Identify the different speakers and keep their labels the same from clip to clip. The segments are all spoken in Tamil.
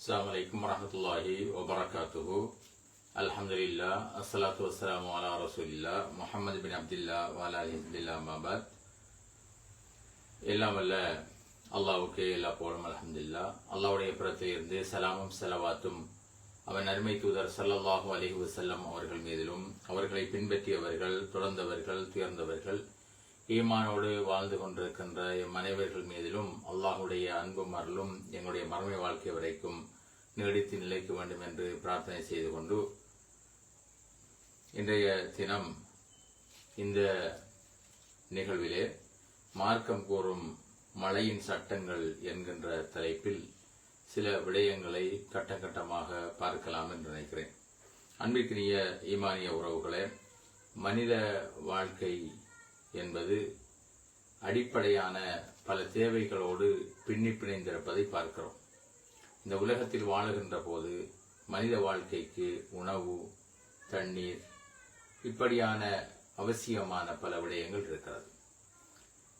Speaker 1: அஸ்லாம் வலைக்கம் வரமத்துல்லாஹி வபரகாத்துஹு அலமதுல்லா அஸ்லாத்து வஸ்லாம் வாலா ரசூலில்லா முஹம்மது பின் அப்துல்லா வாலா ஹிஸ்பில்லா மபாத் எல்லாம் வல்ல அல்லாவுக்கு எல்லா போடும் அலமதுல்லா அல்லாவுடைய புறத்திலிருந்து சலாமும் செலவாத்தும் அவன் அருமை தூதர் சல்லல்லாஹு அலஹி வசல்லம் அவர்கள் மீதிலும் அவர்களை பின்பற்றியவர்கள் தொடர்ந்தவர்கள் துயர்ந்தவர்கள் ஈமானோடு வாழ்ந்து கொண்டிருக்கின்ற எம் அனைவர்கள் மீதிலும் அல்லாஹுடைய அன்பும் அருளும் எங்களுடைய மறுமை வாழ்க்கை வரைக்கும் நீடித்து நிலைக்க வேண்டும் என்று பிரார்த்தனை செய்து கொண்டு இன்றைய தினம் இந்த நிகழ்விலே மார்க்கம் கூறும் மழையின் சட்டங்கள் என்கின்ற தலைப்பில் சில விடயங்களை கட்டம் கட்டமாக பார்க்கலாம் என்று நினைக்கிறேன். அன்பிற்கினிய ஈமானிய உறவுகளே மனித வாழ்க்கை என்பது அடிப்படையான பல தேவைகளோடு பின்னி பிணைந்திருப்பதை பார்க்கிறோம். இந்த உலகத்தில் வாழுகின்ற போது மனித வாழ்க்கைக்கு உணவு தண்ணீர் இப்படியான அவசியமான பல விடயங்கள் இருக்கிறது.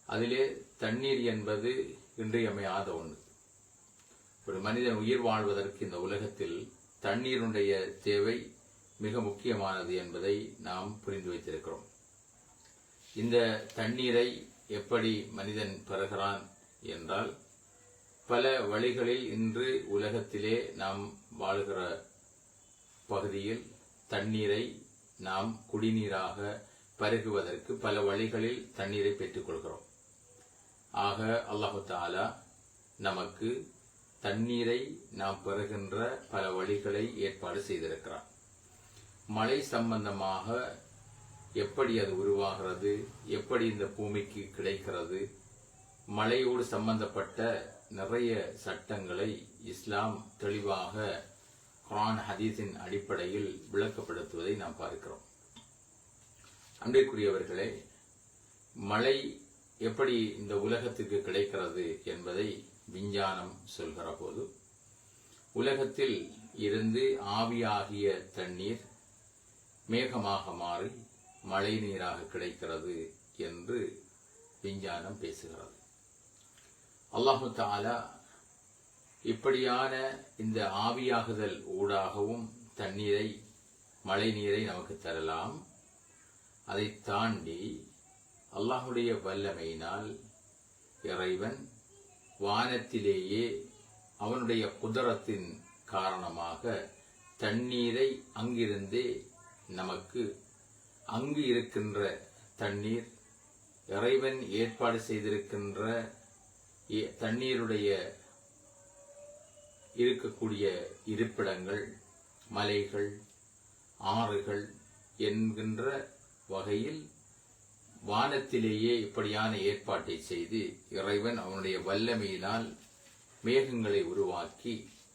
Speaker 1: அதிலே தண்ணீர் என்பது இன்றியமையாத ஒன்று. ஒரு மனிதன் உயிர் வாழ்வதற்கு இந்த உலகத்தில் தண்ணீருடைய தேவை மிக முக்கியமானது என்பதை நாம் புரிந்து வைத்திருக்கிறோம். இந்த தண்ணீரை எப்படி மனிதன் பெறுகிறான் என்றால் பல வழிகளில் இன்று உலகத்திலே நாம் வாழுகிற பகுதியில் தண்ணீரை நாம் குடிநீராக பருகுவதற்கு பல வழிகளில் தண்ணீரை பெற்றுக்கொள்கிறோம். ஆக அல்லாஹு தாலா நமக்கு தண்ணீரை நாம் பெறுகின்ற பல வழிகளை ஏற்பாடு செய்திருக்கிறார் மழை சம்பந்தமாக எப்படி அது உருவாகிறது எப்படி இந்த பூமிக்கு கிடைக்கிறது மழையோடு சம்பந்தப்பட்ட நிறைய சட்டங்களை இஸ்லாம் தெளிவாக குரான் ஹதீஸின் அடிப்படையில் விளக்கப்படுத்துவதை நாம் பார்க்கிறோம். அன்றைக்குரியவர்களே மழை எப்படி இந்த உலகத்துக்கு கிடைக்கிறது என்பதை விஞ்ஞானம் சொல்கிற போது உலகத்தில் இருந்து ஆவியாகிய தண்ணீர் மேகமாக மாறி மழை நீராக கிடைக்கிறது என்று விஞ்ஞானம் பேசுகிறது. அல்லாஹு தாலா இப்படியான இந்த ஆவியாகுதல் ஊடாகவும் தண்ணீரை மழை நீரை நமக்கு தரலாம். அதை தாண்டி அல்லாஹுடைய வல்லமையினால் இறைவன் வானத்திலேயே அவனுடைய குதரத்தின் காரணமாக தண்ணீரை அங்கிருந்தே நமக்கு அங்கு இருக்கின்ற தண்ணீர் இறைவன் ஏற்பாடு செய்திருக்கின்ற தண்ணீருடைய இருக்கக்கூடிய இருப்பிடங்கள் மலைகள் ஆறுகள் என்கின்ற வகையில் வானத்திலேயே இப்படியான ஏற்பாட்டை செய்து இறைவன் அவனுடைய வல்லமையினால் மேகங்களை உருவாக்கி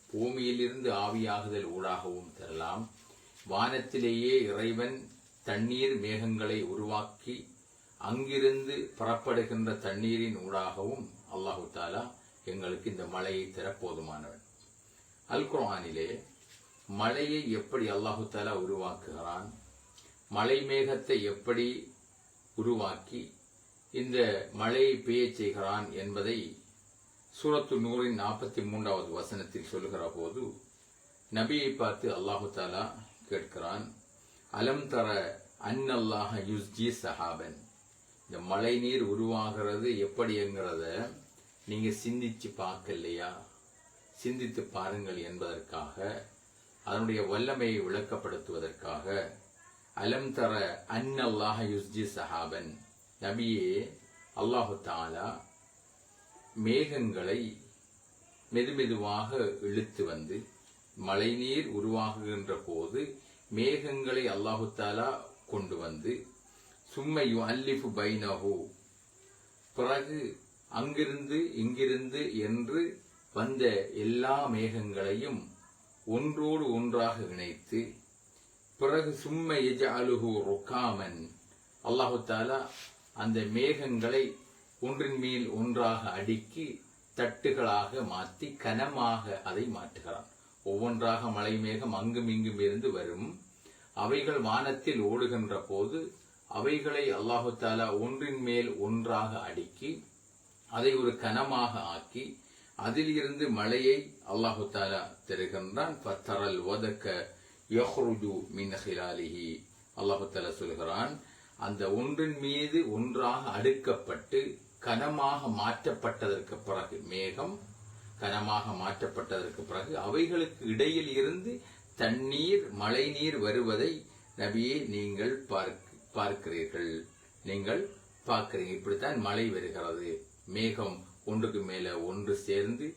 Speaker 1: பூமியிலிருந்து ஆவியாகுதல் ஊடாகவும் தரலாம். வானத்திலேயே இறைவன் தண்ணீர் மேகங்களை உருவாக்கி அங்கிருந்து புறப்படுகின்ற தண்ணீரின் ஊடாகவும் அல்லாஹு தாலா எங்களுக்கு இந்த மழையை தர போதுமானவன். அல் குரானிலே மழையை எப்படி அல்லாஹு தாலா உருவாக்குகிறான் மலை மேகத்தை எப்படி உருவாக்கி இந்த மழையை பெய்யச் செய்கிறான் என்பதை சூரத்து நூறின் நாற்பத்தி மூன்றாவது வசனத்தில் சொல்லுகிற போது நபியை பார்த்து அல்லாஹு தாலா கேட்கிறான் அலம் தர அன்னல்லாக யுஸ்ஜி சஹாபன். இந்த மழை நீர் உருவாகிறது எப்படிங்கிறத நீங்க சிந்திச்சு பார்க்கலையா? சிந்தித்து பாருங்கள் என்பதற்காக அதனுடைய வல்லமையை விளக்கப்படுத்துவதற்காக அலம் தர அன்னல்லாக யுஸ்ஜி சஹாபன் நபியே அல்லாஹு தாலா மேகங்களை மெதுமெதுவாக இழுத்து வந்து மழைநீர் உருவாகுகின்ற போது மேகங்களை அல்லாஹுத்தாலா கொண்டு வந்து சும்மையு அல்லிஃபு பைனஹோ பிறகு அங்கிருந்து இங்கிருந்து என்று வந்த எல்லா மேகங்களையும் ஒன்றோடு ஒன்றாக இணைத்து பிறகு சும்ம எஜாலுஹு ருக்காமன் அல்லாஹு தாலா அந்த மேகங்களை ஒன்றின் மேல் ஒன்றாக அடுக்கி தட்டுகளாக மாற்றி கனமாக அதை மாற்றுகிறான். ஒவ்வொன்றாக மலை மேகம் அங்கும் இங்கும் இருந்து வரும். அவைகள் வானத்தில் ஓடுகின்ற போது அவைகளை அல்லாஹு தாலா ஒன்றின் மேல் ஒன்றாக அடுக்கி அதை ஒரு கனமாக ஆக்கி அதில் இருந்து மழையை அல்லாஹு தாலா தருகின்றான். பத்தரல் வதக்க யஹ்ருஜு மின் ஹிலாலிஹி அல்லாஹு தாலா சொல்கிறான். அந்த ஒன்றின் மீது ஒன்றாக அடுக்கப்பட்டு கனமாக மாற்றப்பட்டதற்கு பிறகு மேகம் கனமாக மாற்றப்பட்டதற்கு பிறகு அவைகளுக்கு இடையில் இருந்து தண்ணீர் மழை நீர் வருவதை நபியே நீங்கள் பார்க்க பார்க்கிறீர்கள். நீங்கள் பார்க்கிறீங்க. இப்படித்தான் மழை வருகிறது. மேகம் ஒன்றுக்கு மேல ஒன்று சேர்ந்து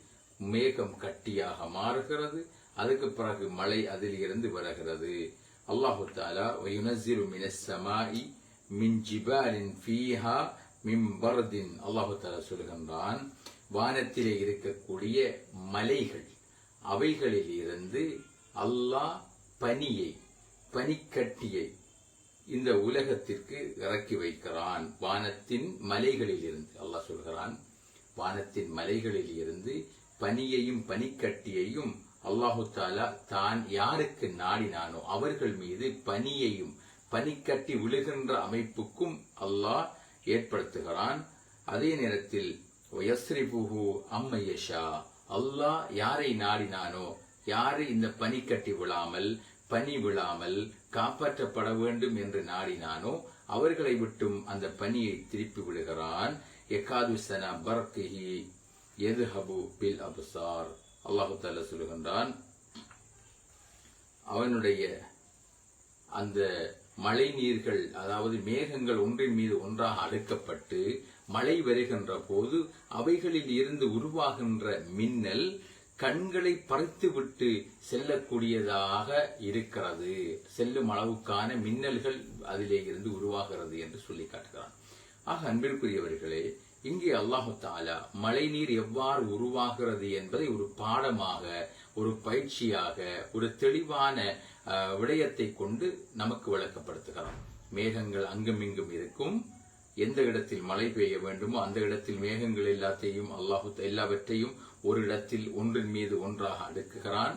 Speaker 1: மேகம் கட்டியாக மாறுகிறது. அதுக்கு பிறகு மழை அதில் இருந்து வருகிறது. அல்லாஹு தாலா யுனசிரு மினசமாயி ஃபீஹா மிம்பர்தின் அல்லாஹு தாலா சொல்கின்றான் வானத்திலே இருக்கக்கூடிய மலைகள் அவைகளில் இருந்து அல்லாஹ் பனியை பனிக்கட்டியை இந்த உலகத்திற்கு இறக்கி வைக்கிறான். வானத்தின் மலைகளில் இருந்து அல்லாஹ் சொல்கிறான் வானத்தின் மலைகளில் இருந்து பனியையும் பனிக்கட்டியையும் அல்லாஹு தாலா தான் யாருக்கு நாடினானோ அவர்கள் மீது பனியையும் பனிக்கட்டி விழுகின்ற அமைப்புக்கும் அல்லாஹ் ஏற்படுத்துகிறான். அதே நேரத்தில் வயஸ்ரிபுஹு அம்மையஷா அல்லாஹ் யாரை நாடினானோ யாரு இந்த பனி கட்டி விழாமல் பனி விழாமல் காப்பாற்றப்பட வேண்டும் என்று நாடினானோ அவர்களை விட்டும் அந்த பனியை திருப்பி விடுகிறான். எக்காதுசன எது ஹபு பில் அபுசார். அல்லாஹு தால சொல்லுகின்றான் அவனுடைய அந்த மழை நீர்கள் அதாவது மேகங்கள் ஒன்றின் மீது ஒன்றாக அடுக்கப்பட்டு மழை வருகின்ற போது அவைகளில் இருந்து உருவாகின்ற மின்னல் கண்களை பறித்துவிட்டு செல்லக்கூடியதாக இருக்கிறது. செல்லும் அளவுக்கான மின்னல்கள் அதிலே இருந்து உருவாகிறது என்று சொல்லி காட்டுகிறான். ஆக அன்பிற்குரியவர்களே இங்கே அல்லாஹு தாலா மழைநீர் எவ்வாறு உருவாகிறது என்பதை ஒரு பாடமாக ஒரு பயிற்சியாக ஒரு தெளிவான அஹ், விடயத்தை கொண்டு நமக்கு விளக்கப்படுத்துகிறான். மேகங்கள் அங்குமிங்கும் இருக்கும். எந்த இடத்தில் மழை பெய்ய வேண்டுமோ அந்த இடத்தில் மேகங்கள் எல்லாத்தையும் அல்லாஹு எல்லாவற்றையும் ஒரு இடத்தில் ஒன்றின் மீது ஒன்றாக அடுக்குகிறான்.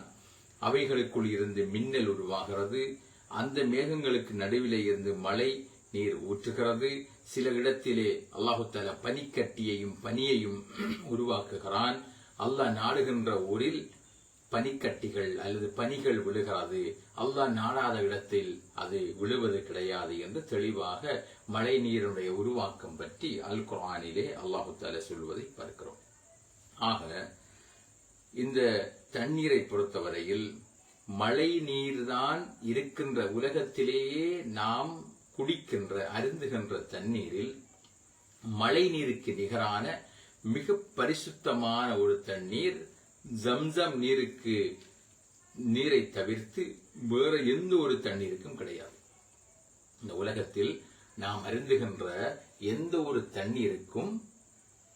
Speaker 1: அவைகளுக்குள் இருந்து மின்னல் உருவாகிறது. அந்த மேகங்களுக்கு நடுவிலே இருந்து மழை நீர் ஊற்றுகிறது. சில இடத்திலே அல்லாஹு தால பனிக்கட்டியையும் பனியையும் உருவாக்குகிறான். அல்லாஹ் நாடுகின்ற ஊரில் பனிக்கட்டிகள் அல்லது பனிகள் விழுகிறது. அல்லாஹ் நாடாத இடத்தில் அது விழுவது கிடையாது என்று தெளிவாக மழை நீருடைய உருவாக்கம் பற்றி அல் குரானிலே அல்லாஹு தால சொல்வதை பார்க்கிறோம். ஆக இந்த தண்ணீரை பொறுத்தவரையில் மழை நீர்தான் இருக்கின்ற உலகத்திலேயே நாம் குடிக்கின்ற அருந்துகின்ற தண்ணீரில் மழை நீருக்கு நிகரான மிக பரிசுத்தமான ஒரு தண்ணீர் ஜம்சம் நீருக்கு நீரை தவிர்த்து வேற எந்த ஒரு தண்ணீருக்கும் கிடையாது. இந்த உலகத்தில் நாம் அருந்துகின்ற எந்த ஒரு தண்ணீருக்கும்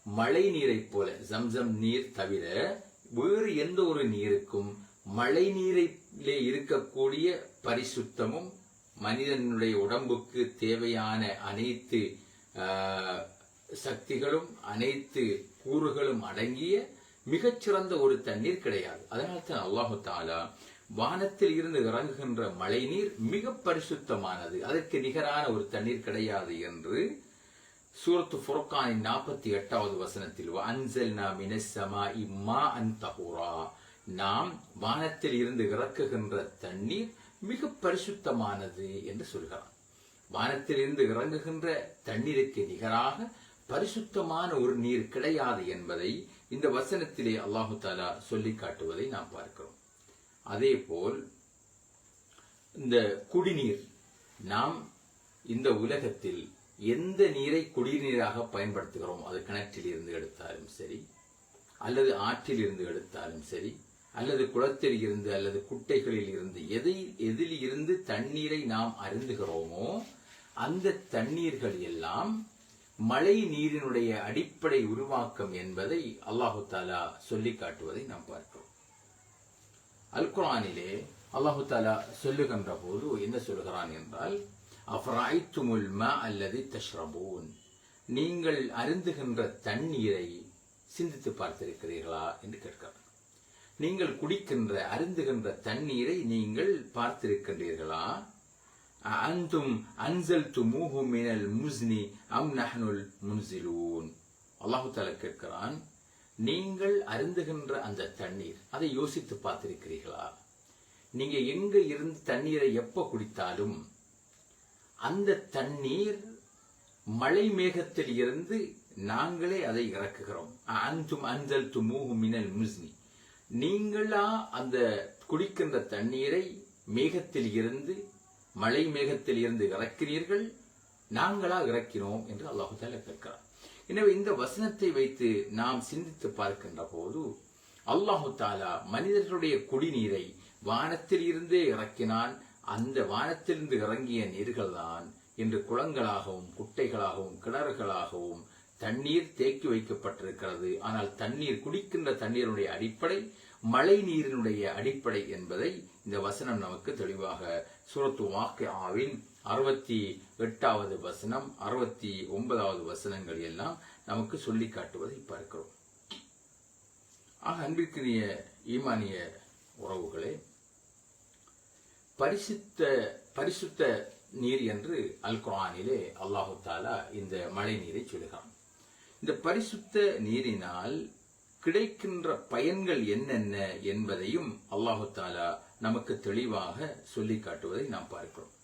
Speaker 1: மழை நீரை போல ஜம்சம் நீர் தவிர வேறு எந்த ஒரு நீருக்கும் மழை நீரிலே இருக்கக்கூடிய பரிசுத்தமும் மனிதனுடைய உடம்புக்கு தேவையான அனைத்து ஆஹ், சக்திகளும் அனைத்து கூறுகளும் அடங்கிய மிகச்சிறந்த ஒரு தண்ணீர் கிடையாது. அதனால்தான் அல்லாஹு தாலா வானத்தில் இருந்து இறங்குகின்ற மழை நீர் மிக பரிசுத்தமானது. அதற்கு நிகரான ஒரு தண்ணீர் கிடையாது என்று சூரத்து ஃபுர்கானின் நாற்பத்தி எட்டாவது வசனத்தில் அன்சல் நாம் ஸமாஇ இம்மா தஹூரா. நாம் வானத்தில் இருந்து இறக்குகின்ற தண்ணீர் மிக பரிசுத்தமானது என்று சொல்கிறான். வானத்தில் இருந்து இறங்குகின்ற தண்ணீருக்கு நிகராக பரிசுத்தமான ஒரு நீர் கிடையாது என்பதை இந்த வசனத்திலே அல்லாஹு தாலா சொல்லி காட்டுவதை நாம் பார்க்கிறோம். அதே போல் இந்த குடிநீர் நாம் இந்த உலகத்தில் எந்த நீரை குடிநீராக பயன்படுத்துகிறோம் அது கிணற்றில் இருந்து எடுத்தாலும் சரி அல்லது ஆற்றில் இருந்து எடுத்தாலும் சரி அல்லது குளத்தில் இருந்து அல்லது குட்டைகளில் இருந்து எதை எதில் இருந்து தண்ணீரை நாம் அருந்துகிறோமோ அந்த தண்ணீர்கள் எல்லாம் மழை நீரினுடைய அடிப்படை உருவாக்கம் என்பதை அல்லாஹு தாலா சொல்லி காட்டுவதை நாம் பார்க்கிறோம். அல் குர்ஆனிலே அல்லாஹு தாலா சொல்லுகின்ற போது என்ன சொல்கிறான் என்றால் அஃபராய்த்துமுல் மா அல்லது தஷ்ரபூன். நீங்கள் அருந்துகின்ற தண்ணீரை சிந்தித்து பார்த்திருக்கிறீர்களா என்று கேட்கிறார் நீங்கள் குடிக்கின்ற அருந்துகின்ற தண்ணீரை நீங்கள் பார்த்திருக்கின்றீர்களா? அந்தும் அன்சல் துமூஹு மினல் முஸ்னி அம் நஹனுல் முன்சிலூன். அல்லாஹு தால கேட்கிறான் நீங்கள் அருந்துகின்ற அந்த தண்ணீர் அதை யோசித்து பார்த்திருக்கிறீர்களா? நீங்க எங்க இருந்து தண்ணீரை எப்ப குடித்தாலும் அந்த தண்ணீர் மழை மேகத்தில் இருந்து நாங்களே அதை இறக்குகிறோம். அந்தும் அஞ்சல் துமூகு மினல் முஸ்னி. நீங்களா அந்த குடிக்கின்ற தண்ணீரை மேகத்தில் இருந்து மழை மேகத்தில் இருந்து இறக்கிறீர்கள் நாங்களா இறக்கினோம் என்று அல்லாஹு தாலா கேட்கிறார் எனவே இந்த வசனத்தை வைத்து நாம் சிந்தித்து பார்க்கின்ற போது அல்லாஹு தாலா மனிதர்களுடைய குடிநீரை வானத்தில் இருந்தே இறக்கினான் அந்த வானத்திலிருந்து இறங்கிய நீர்கள்தான் இன்று குளங்களாகவும் குட்டைகளாகவும் கிணறுகளாகவும் தண்ணீர் தேக்கி வைக்கப்பட்டிருக்கிறது. ஆனால் தண்ணீர் குடிக்கின்ற தண்ணீருடைய அடிப்படை மழை நீரினுடைய அடிப்படை என்பதை இந்த வசனம் நமக்கு தெளிவாக சூரத்து வாக்கியாவின் அறுபத்தி எட்டாவது வசனம் அறுபத்தி ஒன்பதாவது வசனங்கள் எல்லாம் நமக்கு சொல்லி காட்டுவதை பார்க்கிறோம். ஆக அன்பிற்குரிய ஈமானிய உறவுகளே பரிசுத்த பரிசுத்த நீர் என்று அல் குரானிலே அல்லாஹு தாலா இந்த மழை நீரை சொல்லுகிறான். இந்த பரிசுத்த நீரினால் கிடைக்கின்ற பயன்கள் என்னென்ன என்பதையும் அல்லாஹு தாலா நமக்கு தெளிவாக சொல்லி காட்டுவதை நாம் பார்க்கிறோம்.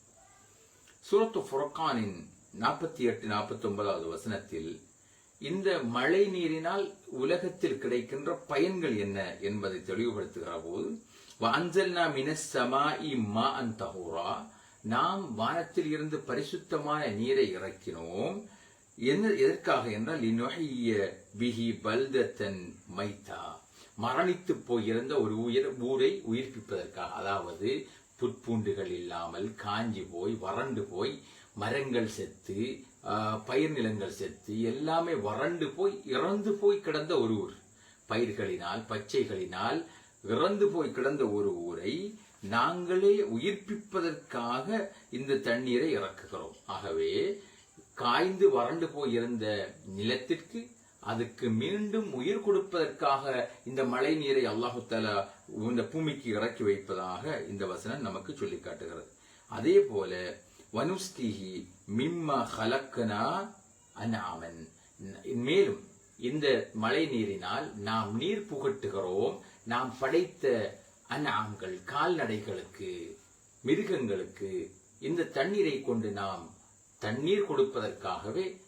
Speaker 1: சூரத்து ஃபுரக்கானின் நாற்பத்தி எட்டு நாற்பத்தி ஒன்பதாவது வசனத்தில் இந்த மழை நீரினால் உலகத்தில் கிடைக்கின்ற பயன்கள் என்ன என்பதை தெளிவுபடுத்துகிற போது அஞ்சல்னா மினஸ் இம்மா மா தஹூரா. நாம் வானத்தில் இருந்து பரிசுத்தமான நீரை இறக்கினோம். என்ன எதற்காக என்றால் இந்நொகைய பிஹி பல்தத்தன் மைத்தா. மரணித்து போயிருந்த ஒரு உயிர் ஊரை உயிர்ப்பிப்பதற்காக அதாவது புற்பூண்டுகள் இல்லாமல் காஞ்சி போய் வறண்டு போய் மரங்கள் செத்து ஆஹ், பயிர் நிலங்கள் செத்து எல்லாமே வறண்டு போய் இறந்து போய் கிடந்த ஒரு ஊர். பயிர்களினால் பச்சைகளினால் இறந்து போய் கிடந்த ஒரு ஊரை நாங்களே உயிர்ப்பிப்பதற்காக இந்த தண்ணீரை இறக்குகிறோம். ஆகவே காய்ந்து வறண்டு போயிருந்த நிலத்திற்கு அதுக்கு மீண்டும் உயிர் கொடுப்பதற்காக இந்த மழை நீரை அல்லாஹு இந்த பூமிக்கு இறக்கி வைப்பதாக இந்த வசனம் நமக்கு சொல்லி காட்டுகிறது. அதே போல வனுஸ்கிஹி மிம்ம ஹலக்கனா அனாமன் மேலும் இந்த மழை நீரினால் நாம் நீர் புகட்டுகிறோம் நாம் படைத்த அனாம்கள் கால்நடைகளுக்கு மிருகங்களுக்கு இந்த தண்ணீரை கொண்டு நாம் தண்ணீர் கொடுப்பதற்காகவே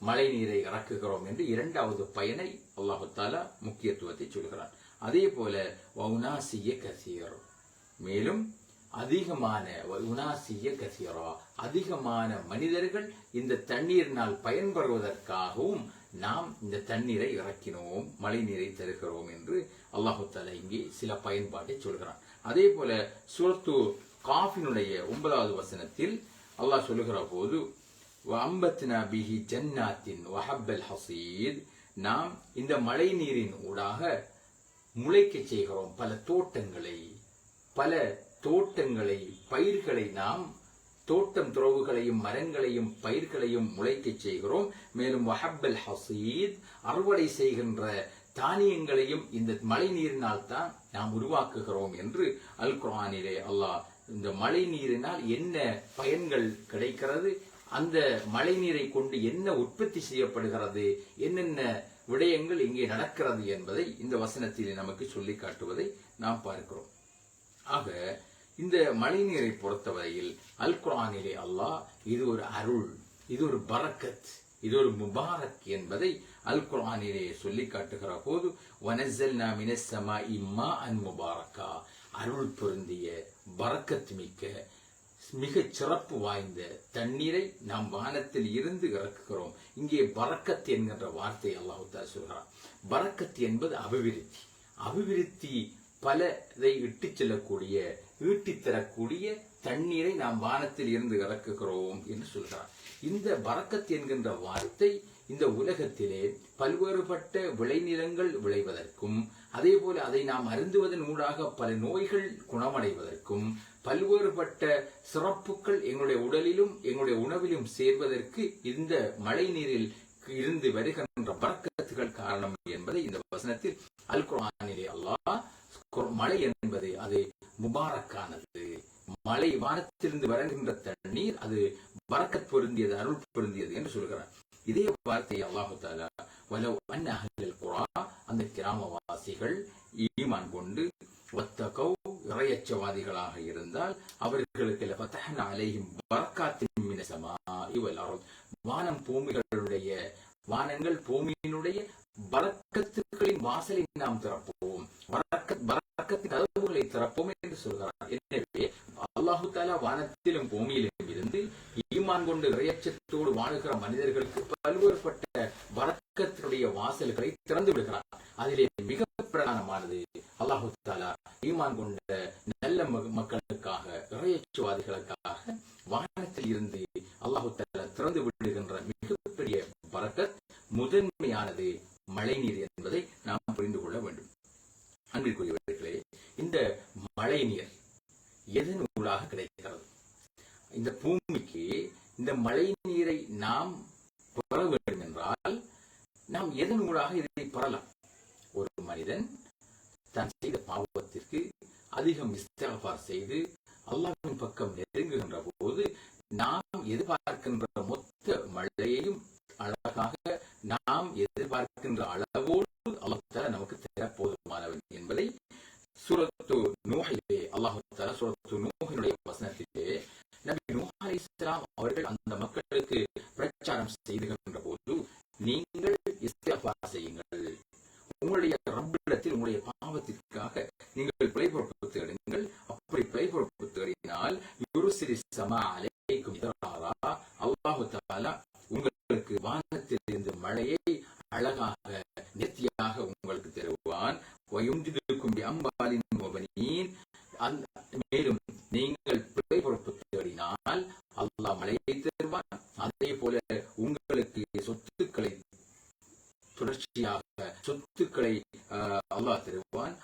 Speaker 1: மழை நீரை இறக்குகிறோம் என்று இரண்டாவது பயனை அல்லாஹு தாலா முக்கியத்துவத்தை சொல்கிறான். அதே போல வவுனாசிய கசீர். மேலும் அதிகமான உனாசிய கசீரா அதிகமான மனிதர்கள் இந்த தண்ணீரினால் பயன்பெறுவதற்காகவும் நாம் இந்த தண்ணீரை இறக்கினோம் மழை நீரை தருகிறோம் என்று அல்லாஹு தாலா இங்கே சில பயன்பாட்டை சொல்கிறான். அதே போல சூரத்து காஃபினுடைய ஒன்பதாவது வசனத்தில் அல்லாஹ் சொல்லுகிற போது அம்பத்னா பிஹி ஜன்னாத்தின் வஹப்பல் ஹசீத். நாம் இந்த மழை நீரின் ஊடாக முளைக்கச் செய்கிறோம். பல தோட்டங்களை பல தோட்டங்களை பயிர்களை நாம் தோட்டம் துறவுகளையும் மரங்களையும் பயிர்களையும் முளைக்கச் செய்கிறோம். மேலும் வஹப்பல் ஹசீத் அறுவடை செய்கின்ற தானியங்களையும் இந்த மழை நீரினால் தான் நாம் உருவாக்குகிறோம் என்று அல் குரானிலே அல்லாஹ் இந்த மழை நீரினால் என்ன பயன்கள் கிடைக்கிறது அந்த மழை நீரை கொண்டு என்ன உற்பத்தி செய்யப்படுகிறது என்னென்ன விடயங்கள் இங்கே நடக்கிறது என்பதை இந்த வசனத்தில் நமக்கு சொல்லி காட்டுவதை நாம் பார்க்கிறோம். ஆக இந்த மழைநீரை பொறுத்தவரையில் அல் குரானிலே அல்லாஹ் இது ஒரு அருள் இது ஒரு பரக்கத் இது ஒரு முபாரக் என்பதை அல் குரானிலே சொல்லி காட்டுகிற போது வனசல்னா மினஸ் இம்மா அன் முபாரக்கா. அருள் பொருந்திய பரக்கத் மிக்க மிகச் சிறப்பு வாய்ந்த தண்ணீரை நாம் வானத்தில் இருந்து இறக்குகிறோம். இங்கே பரக்கத் என்கின்ற வார்த்தை அல்லாஹு சொல்கிறான். பரக்கத் என்பது அபிவிருத்தி. அபிவிருத்தி பலதை இட்டுச் செல்லக்கூடிய ஈட்டி தரக்கூடிய தண்ணீரை நாம் வானத்தில் இருந்து இறக்குகிறோம் என்று சொல்கிறார். இந்த பறக்கத் என்கின்ற வார்த்தை இந்த உலகத்திலே பல்வேறுபட்ட விளைநிலங்கள் விளைவதற்கும் அதே போல அதை நாம் அருந்துவதன் ஊடாக பல நோய்கள் குணமடைவதற்கும் பல்வேறுபட்ட சிறப்புகள் எங்களுடைய உடலிலும் எங்களுடைய உணவிலும் சேர்வதற்கு இந்த மழை நீரில் இருந்து வருகின்ற பறக்கத்துகள் காரணம் என்பதை இந்த வசனத்தில் அல் குரானிலே அல்லா மழை என்பது அது முபாரக்கானது. மழை வானத்திலிருந்து வருகின்ற தண்ணீர் அது வரக்கத் பொருந்தியது அருள் பொருந்தியது என்று சொல்கிறார். இதே வார்த்தை அல்லாஹு தாலா வலவ் அன் குரா அந்த கிராமவாசிகள் ஈமான் கொண்டு வத்தகோ இறையச்சவாதிகளாக இருந்தால் அவர்களுக்கு லஃபதஹ்னா அலையும் வரக்காத்தின் மினசமா இவல் அருள் வானம் பூமிகளுடைய வானங்கள் பூமியினுடைய பரக்கத்துக்களின் வாசலை நாம் திறப்போம். பரக்கத் பரக்கத்தின் கதவுகளை திறப்போம் என்று சொல்கிறார் எனவே அல்லாஹு தாலா வானத்திலும் பூமியிலும் இருந்து ஈமான் கொண்டு இறையச்சத்தோடு வாழுகிற மனிதர்களுக்கு பல்வேறுபட்ட வரக்கத்தினுடைய வாசல்களை திறந்து விடுகிறார். அதிலே மிக பிரதானமானது அல்லாஹு தாலா ஈமான் கொண்ட நல்ல மக்களுக்காக இறையச்சுவாதிகளுக்காக வானத்தில் இருந்து அல்லாஹு தாலா திறந்து விடுகின்ற மிகப்பெரிய வரக்கத் முதன்மையானது மழைநீர் என்பதை நாம் புரிந்து கொள்ள வேண்டும். அன்பிற்குரியவர்களே இந்த மழைநீர் எதன் ஊடாக கிடைக்கிறது. இந்த பூமிக்கு இந்த மழை நீரை நாம் பெற வேண்டும் என்றால் நாம் எதன் ஊடாக இதை பெறலாம். ஒரு மனிதன் தான் செய்த பாவத்திற்கு அதிகம் இஸ்திஃபார் செய்து அல்லாஹின் பக்கம் நெருங்குகின்ற போது நாம் எதிர்பார்க்கின்ற மொத்த மழையையும் அழகாக நாம் எதிர்பார்க்க எதிர்பார்க்கின்ற அளவோடு அல்லாஹால நமக்கு தர போதுமானவன் என்பதை சூரத்து நூஹிலே அல்லாஹால சூரத்து நூஹினுடைய வசனத்திலே நபி நூஹ் அலைஹிஸ்ஸலாம் அவர்கள் அந்த மக்களுக்கு பிரச்சாரம் செய்துகின்ற போது நீங்கள் இஸ்திஃபார் செய்யுங்கள் உங்களுடைய ரப்பிடத்தில் உங்களுடைய பாவத்திற்காக நீங்கள் பிழை பொறுப்பு தேடுங்கள் அப்படி பிழை பொறுப்பு தேடினால் யுருசிரி சமா அலைக்கும் இதராரா அல்லாஹு தஆலா உங்களுக்கு வானத்திலிருந்து மழையை அழகாக நேர்த்தியாக உங்களுக்கு தருவான் வயுந்திருக்கும் அம்பாலின் மொபனீன் அந்த மேலும் நீங்கள் பிழை பொறுப்பு தேடினால் அல்லாஹ் மழையை தருவான் அதே போல உங்களுக்கு சொத்துக்களை தொடர்ச்சியாக சொத்துக்களை அல்லாஹ் தருவான்.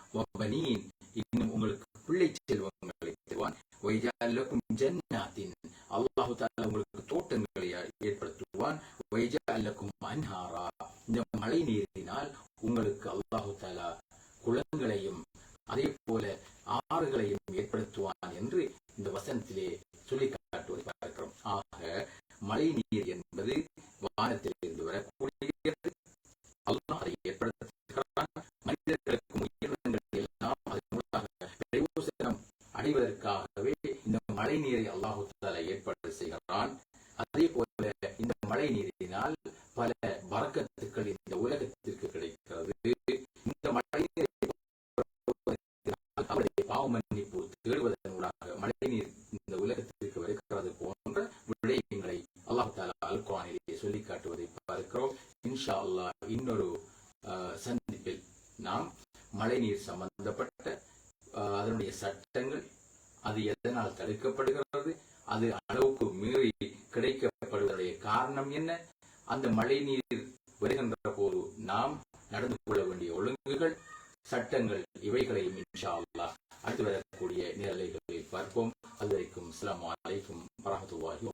Speaker 1: இன்னும் உங்களுக்கு பிள்ளை செல்வங்களை தருவான். வைஜாலக்கும் ஜன்னாத்தின் அல்லாஹு தஆலா உங்களுக்கு தோட்டங்களை ஏற்படுத்துவான். வைஜாலக்கும் அன்ஹாரா இந்த மழை நீரினால் உங்களுக்கு அல்லாஹு தாலா குளங்களையும் அதே போல ஆறுகளையும் ஏற்படுத்துவான் என்று இந்த வசனத்திலே சொல்லி காட்டுவதை பார்க்கிறோம். ஆக மழை நீர் என்பது வானத்தில் வரக்கூடியது அல்லாஹ் அதை ஏற்படுத்துகிறான் மனிதர்களுக்கு உயிரினங்கள் எல்லாம் அதன் மூலமாக பிரயோசனம் அடைவதற்காகவே இந்த மழை நீரை அல்லாஹு ஏற்பாடு செய்கிறான். அதே போல இந்த மழை நீர் பல வரக்கத்துக்கள் இந்த உலகத்திற்கு கிடைக்கிறது இந்த மழை நீரை அவருடைய பாவ மன்னிப்பு தேடுவதன் மூலமாக மழை நீர் இந்த உலகத்திற்கு வருகிறது போன்ற விடயங்களை அல்லாஹ் தாலா அல் குர்ஆனிலே சொல்லி காட்டுவதை பார்க்கிறோம் இன்ஷா அல்லாஹ் இன்னொரு ஆஹ், சந்திப்பில் நாம் மழைநீர் சம்பந்தப்பட்ட ஆஹ், அதனுடைய சட்டங்கள் அது எதனால் தடுக்கப்படுகிறது அது அளவுக்கு மீறி கிடைக்கப்படுவதனுடைய காரணம் என்ன? அந்த மழை மழைநீர் வருகின்ற போது நாம் நடந்து கொள்ள வேண்டிய ஒழுங்குகள் சட்டங்கள் இவைகளை இன்ஷா அல்லாஹ் அடுத்து வரக்கூடிய நிரலைகளை பார்ப்போம். அதுவரைக்கும் அஸ்ஸலாமு அலைக்கும் வரஹ்மத்துல்லாஹி